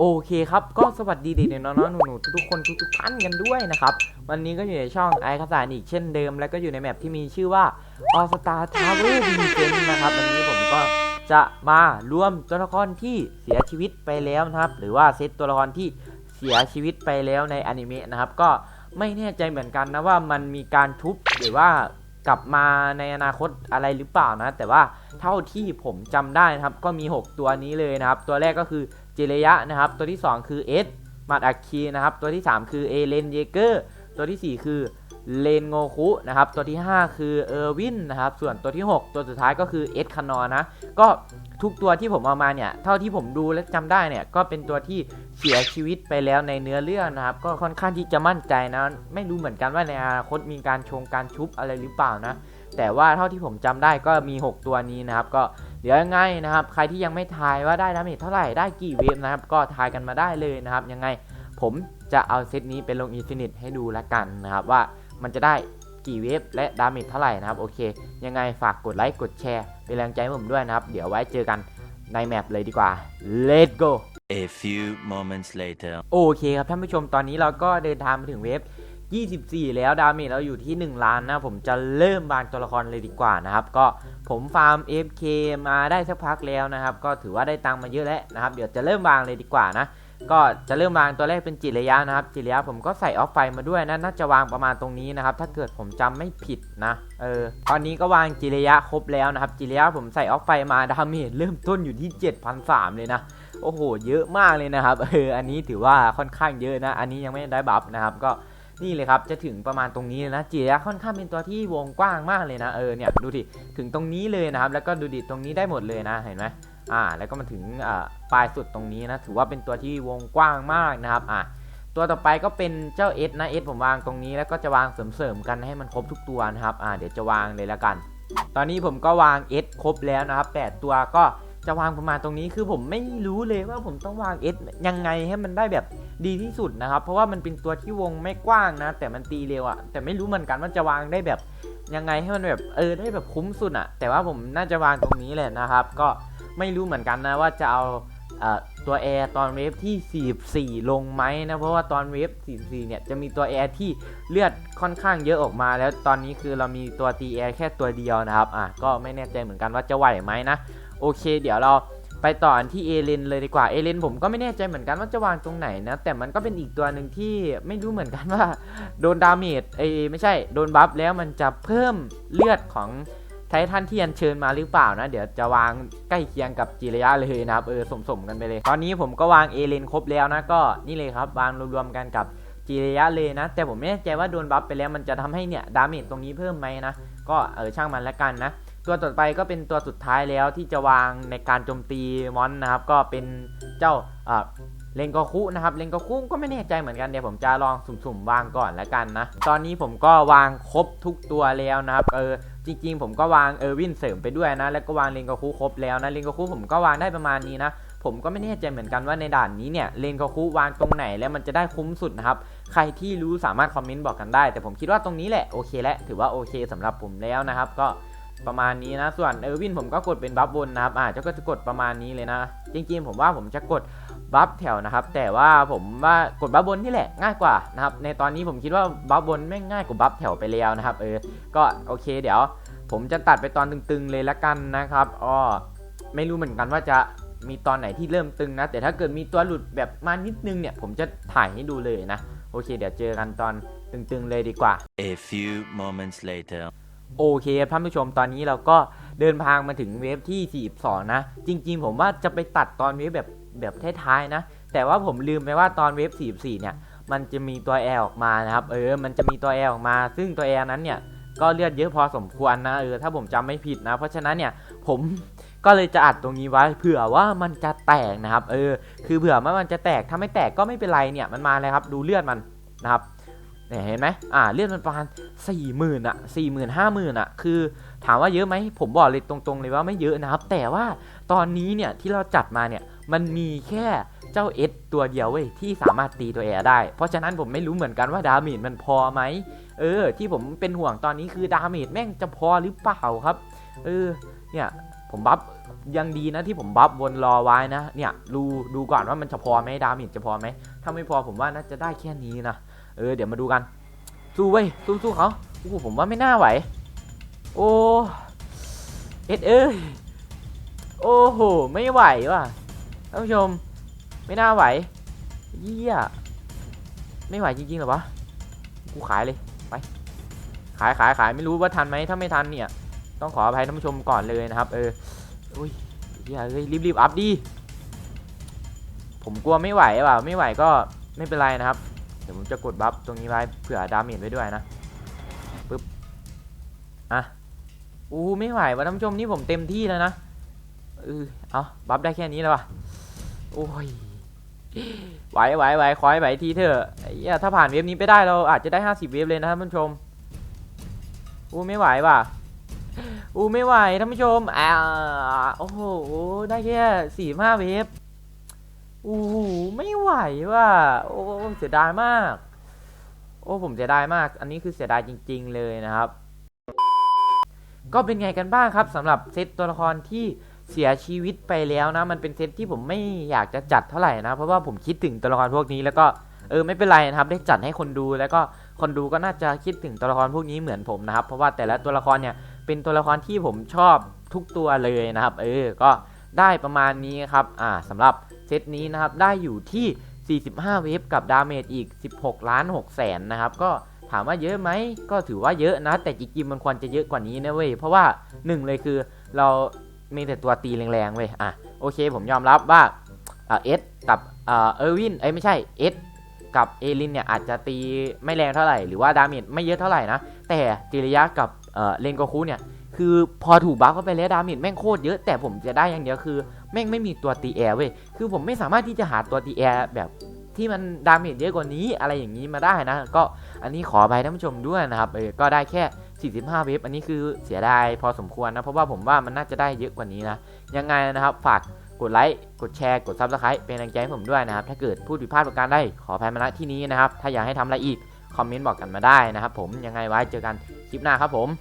โอเคครับ ก็สวัสดีเด็กๆน้องๆหนูๆทุกๆคนทุกๆท่านกันด้วยนะครับ วันนี้ก็อยู่ในช่องไอคาสารอีกเช่นเดิม แล้วก็อยู่ในแมปที่มีชื่อว่า All Star Tower d e f e n s นะครับ วันนี้ผมก็จะมารวมตัวละครที่เสียชีวิตไปแล้วนะครับ หรือว่าเซตตัวละครที่เสียชีวิตไปแล้วในอนิเมะนะครับ ก็ไม่แน่ใจเหมือนกันนะว่ามันมีการทุบหรือว่า กลับมาในอนาคตอะไรหรือเปล่านะ แต่ว่าเท่าที่ผมจำได้นะครับ ก็มี 6 ตัวนี้เลยนะครับ ตัวแรกก็คือเจเรยะนะครับ ตัวที่ 2 คือเอสมาดอาคีนะครับ ตัวที่ 3 คือเอเลนเยเกอร์ ตัวทีสี่4 คือเลนโงคุนะครับ ตัวที่ 5 คือเออร์วินนะครับ ส่วนตัวที่ 6 ตัวสุดท้ายก็คือเอสคานอนะก็ ทุกตัวที่ผมเอามาเนี่ย เท่าที่ผมดูและจำได้เนี่ย ก็เป็นตัวที่เสียชีวิตไปแล้วในเนื้อเรื่องนะครับ ก็ค่อนข้างที่จะมั่นใจนะ ไม่รู้เหมือนกันว่าในอนาคตมีการชงการชุบอะไรหรือเปล่านะ แต่ว่าเท่าที่ผมจำได้ก็มี 6 ตัวนี้นะครับ ก็เดี๋ยวยังไงนะครับ ใครที่ยังไม่ทายว่าได้ดาเมจเท่าไหร่ ได้กี่เวฟนะครับ ก็ทายกันมาได้เลยนะครับ ยังไงผมจะเอาเซตนี้เป็นลงอินฟินิตให้ดูละกันนะครับว่ามันจะได้ กี่เวฟและดาเมจเท่าไหร่นะครับ โอเค ยังไงฝากกดไลค์กดแชร์เป็นแรงใจให้ผมด้วยนะครับ เดี๋ยวไว้เจอกันในแมปเลยดีกว่า let's go A few moments later. โอเคครับท่านผู้ชมตอนนี้เราก็เดินทางมาถึงเวฟ24 แล้วดาเมจเราอยู่ที่ 1 ล้านนะ ผมจะเริ่มบางตัวละครเลยดีกว่านะครับ ก็ผมฟาร์ม FK มาได้สักพักแล้วนะครับ ก็ถือว่าได้ตังค์มาเยอะแล้วนะครับ เดี๋ยวจะเริ่มวางเลยดีกว่านะ ก็จะเริ่มวางตัวแรกเป็นจิระยะนะครับ จิระยะผมก็ใส่ออฟไฟมาด้วยนะน่าจะวางประมาณตรงนี้นะครับ ถ้าเกิดผมจำไม่ผิดนะ เออ ตอนนี้ก็วางจิระยะครบแล้วนะครับ จิระยะผมใส่ออฟไฟมาดาเมจเริ่มต้นอยู่ที่7,300เลยนะ โอ้โห เยอะมากเลยนะครับ เออ อันนี้ถือว่าค่อนข้างเยอะนะ อันนี้ยังไม่ได้บัฟนะครับ ก็นี่เลยครับ จะถึงประมาณตรงนี้นะจิระยะค่อนข้างเป็นตัวที่วงกว้างมากเลยนะ เออ เนี่ย ดูดิ ถึงตรงนี้เลยนะครับ แล้วก็ดูดิ ตรงนี้ได้หมดเลยนะ เห็นไหม อ่าแล้วก็มาถึงปลายสุดตรงนี้นะถือว่าเป็นตัวที่วงกว้างมากนะครับอ่าตัวต่อไปก็เป็นเจ้าเอสนะเอสผมวางตรงนี้แล้วก็จะวางเสริมๆกันให้มันครบทุกตัวนะครับอ่าเดี๋ยวจะวางเลยแล้วกัน ตอนนี้ผมก็วาง S ครบแล้วนะครับ8ตัวก็จะวางประมาณตรงนี้คือผมไม่รู้เลยว่าผมต้องวาง S ยังไงให้มันได้แบบดีที่สุดนะครับ เพราะว่ามันเป็นตัวที่วงไม่กว้างนะ แต่มันตีเร็วอะแต่ไม่รู้เหมือนกันว่าจะวางได้แบบยังไงให้มันแบบเออได้แบบคุ้มสุดอะแต่ว่าผมน่าจะวางตรงนี้แหละนะครับ ก็ ไม่รู้เหมือนกันนะว่าจะเอาตัวแอร์ตอนเวฟที่ 44 ลงไหมนะเพราะว่าตอนเวฟ 44 เนี่ยจะมีตัวแอร์ที่เลือดค่อนข้างเยอะออกมา แล้วตอนนี้คือเรามีตัวตีแอร์แค่ตัวเดียวนะครับอะก็ไม่แน่ใจเหมือนกันว่าจะไหวไหมนะโอเค เดี๋ยวเราไปต่อนที่เอเลนเลยดีกว่าเอเลนผมก็ไม่แน่ใจเหมือนกันว่าจะวางตรงไหนนะแต่มันก็เป็นอีกตัวหนึ่งที่ไม่รู้เหมือนกันว่า โดนดาเมจเอไม่ใช่โดนบัฟแล้วมันจะเพิ่มเลือดของ ไททันที่อัญเชิญมาหรือเปล่านะ เดี๋ยวจะวางใกล้เคียงกับจิระยะเลยนะครับเออสมๆกันไปเลย ตอนนี้ผมก็วางเอเลนครบแล้วนะก็นี่เลยครับวางรวมๆกันกับจีระยะเลยนะ แต่ผมไม่แน่ใจว่าโดนบัฟไปแล้วมันจะทำให้เนี่ยดาเมจตรงนี้เพิ่มไหมนะ ก็เออช่างมันแล้วกันนะ ตัวต่อไปก็เป็นตัวสุดท้ายแล้วที่จะวางในการโจมตีมอนนะครับ ก็เป็นเจ้า เลงโกคุนะครับเลงโกคุก็ไม่แน่ใจเหมือนกันเดี๋ยวผมจะลองสุ่มๆวางก่อนแล้วกันนะ ตอนนี้ผมก็วางครบทุกตัวแล้วนะครับเออจริงๆ ผมก็วางเออร์วินเสริมไปด้วยนะ แล้วก็วางเลงโกคุครบแล้วนะเลงโกคุผมก็วางได้ประมาณนี้นะผมก็ไม่แน่ใจเหมือนกันว่าในด่านนี้เนี่ยเลนโกคุวางตรงไหนแล้วมันจะได้คุ้มสุดนะครับ ใครที่รู้สามารถคอมเมนต์บอกกันได้ แต่ผมคิดว่าตรงนี้แหละโอเคแล้วถือว่าโอเคสำหรับผมแล้วนะครับ ก็ประมาณนี้นะ ส่วนเออร์วินผมก็กดเป็นบัฟบนนะครับอ่าจะก็จะกดประมาณนี้เลยนะ จริงๆ ผมว่าผมจะกด บัฟแถวนะครับ แต่ว่าผมว่ากดบัฟบนนี่แหละง่ายกว่านะครับ ในตอนนี้ผมคิดว่าบัฟบนไม่งง่ายกว่าบัฟแถวไปแล้วนะครับ เออ ก็โอเค เดี๋ยว ผมจะตัดไปตอนตึงๆเลยละกันนะครับอ้อไม่รู้เหมือนกันว่าจะมีตอนไหนที่เริ่มตึงนะ แต่ถ้าเกิดมีตัวหลุดแบบมานิดนึงเนี่ย ผมจะถ่ายให้ดูเลยนะ โอเค เดี๋ยวเจอกันตอนตึงๆเลยดีกว่า A few moments later. โอเคครับท่านผู้ชมตอนนี้เราก็เดินทางมาถึงเวฟที่ 42 นะ จริง ๆ ผมว่าจะไปตัดตอนเวฟแบบ แบบท้ายๆนะ แต่ว่าผมลืมไปว่าตอนเวฟ44 เนี่ย มันจะมีตัวแอลออกมานะครับ เออ มันจะมีตัวแอลออกมา ซึ่งตัวแอลนั้นเนี่ย ก็เลือดเยอะพอสมควรนะ เออ ถ้าผมจำไม่ผิดนะ เพราะฉะนั้นเนี่ย ผมก็เลยจะอัดตรงนี้ไว้เผื่อว่ามันจะแตกนะครับ เออ คือเผื่อว่ามันจะแตก ถ้าไม่แตกก็ไม่เป็นไรเนี่ย มันมาเลยครับ ดูเลือดมันนะครับ เนี่ยเห็นไหมอ่าเลือดมันประมาณสี่หมื่นอะสี่หมื่นห้าหมื่นอะคือถามว่าเยอะไหมผมบอกเลยตรงๆเลยว่าไม่เยอะนะครับ แต่ว่าตอนนี้เนี่ยที่เราจัดมาเนี่ยมันมีแค่เจ้าเอสตัวเดียวเว้ยที่สามารถตีตัวแอร์ได้ เพราะฉะนั้นผมไม่รู้เหมือนกันว่าดาเมจมันพอไหมเออ ที่ผมเป็นห่วงตอนนี้คือดาเมจแม่งจะพอหรือเปล่าครับ เออเนี่ยผผมบัฟยังดีนะที่ผมบัฟวนรอไว้นะเนี่ยดูดูก่อนว่ามันจะพอไหมดาเมจจะพอไหมถ้าไม่พอผมว่าน่าจะได้แค่นี้นะ เออเดี๋ยวมาดูกัน สู้เว้ยสู้สู้เขาโอ้โหผมว่าไม่น่าไหว โอ้เอ็ดเอ้ยโอ้โหไม่ไหวว่ะท่านผู้ชม ไม่น่าไหวเยี่ยไม่ไหวจริงๆหรอวะกูขายเลยไปขายขายขายไม่รู้ว่าทันไหมถ้าไม่ทันเนี่ย ต้องขออภัยท่านผู้ชมก่อนเลยนะครับ เอออุ้ยเหี้ยเฮ้ยรีบรีบอัพดิผมกลัวไม่ไหวว่ะไม่ไหวก็ไม่เป็นไรนะครับ เดี๋ยวผมจะกดบัฟตรงนี้ไว้เผื่อดาเมจไว้ด้วยนะปึ๊บอะอู้ไม่ไหววะท่านผู้ชมนี่ผมเต็มที่แล้วนะเออเอาบัฟได้แค่นี้แล้ววะโอ้ยไหวไหวไหวขอให้ไหวทีเถอะไอ้ยถ้าผ่านเวฟนี้ไปได้เราอาจจะได้ 50 เวฟเลยนะท่านผู้ชมอู้ไม่ไหวว่ะอู้ไม่ไหวท่านผู้ชมอ่าโอ้โหได้แค่สี่ห้าเวฟ โอู้หูไม่ไหวว่ะโอ้เสียดายมาก โอ้ผมเสียดายมาก อันนี้คือเสียดายจริง ๆ เลยนะครับ ก็เป็นไงกันบ้างครับสำหรับเซตตัวละครที่เสียชีวิตไปแล้วนะ มันเป็นเซตที่ผมไม่อยากจะจัดเท่าไหร่นะ เพราะว่าผมคิดถึงตัวละครพวกนี้แล้วก็เออไม่เป็นไรนะครับ ได้จัดให้คนดูแล้วก็คนดูก็น่าจะคิดถึงตัวละครพวกนี้เหมือนผมนะครับ เพราะว่าแต่ละตัวละครเนี่ยเป็นตัวละครที่ผมชอบทุกตัวเลยนะครับ เออก็ ได้ประมาณนี้ครับอ่าสำหรับเซตนี้นะครับได้อยู่ที่ 45 เวฟกับดาเมจอีก 16 ล้าน6แสนนะครับก็ถามว่าเยอะไหมก็ถือว่าเยอะนะ แต่จริงๆมันควรจะเยอะกว่านี้นะเว้ยเพราะว่าหนึ่งเลยคือเรามีแต่ตัวตีแรงๆเว้ยอะโอเคผมยอมรับว่าเอสกับเออร์วินเอ้ยไม่ใช่เอสกับเอลินเนี่ยอาจจะตีไม่แรงเท่าไหร่หรือว่าดาเมจไม่เยอะเท่าไหร่นะแต่จิริยะกับเอ่อเลนโกคุเนี่ย คือพอถูกบัฟเข้าไปแล้วดาเมจแม่งโคตรเยอะแต่ผมจะได้อย่างเดียวคือแม่งไม่มีตัวตีแอร์เว้ยคือผมไม่สามารถที่จะหาตัวตีแอร์แบบที่มันดาเมจเยอะกว่านี้อะไรอย่างนี้มาได้นะ ก็อันนี้ขอไปท่านผู้ชมด้วยนะครับเออก็ได้แค่ 45 เวฟอันนี้คือเสียดายพอสมควรนะ เพราะว่าผมว่ามันน่าจะได้เยอะกว่านี้นะยังไงนะครับฝากกดไลค์กดแชร์กดซับสไคร b ์เป็นกำลังใจให้ผมด้วยนะครับ ถ้าเกิดพูดผิดพลาดประการใดขออภัยมาณที่นี้นะครับ ถ้าอยากให้ทำอะไรอีกคอมเมนต์บอกกันมาได้นะครับผมยังไงไว้เจอกันคลิปหน้าครับผม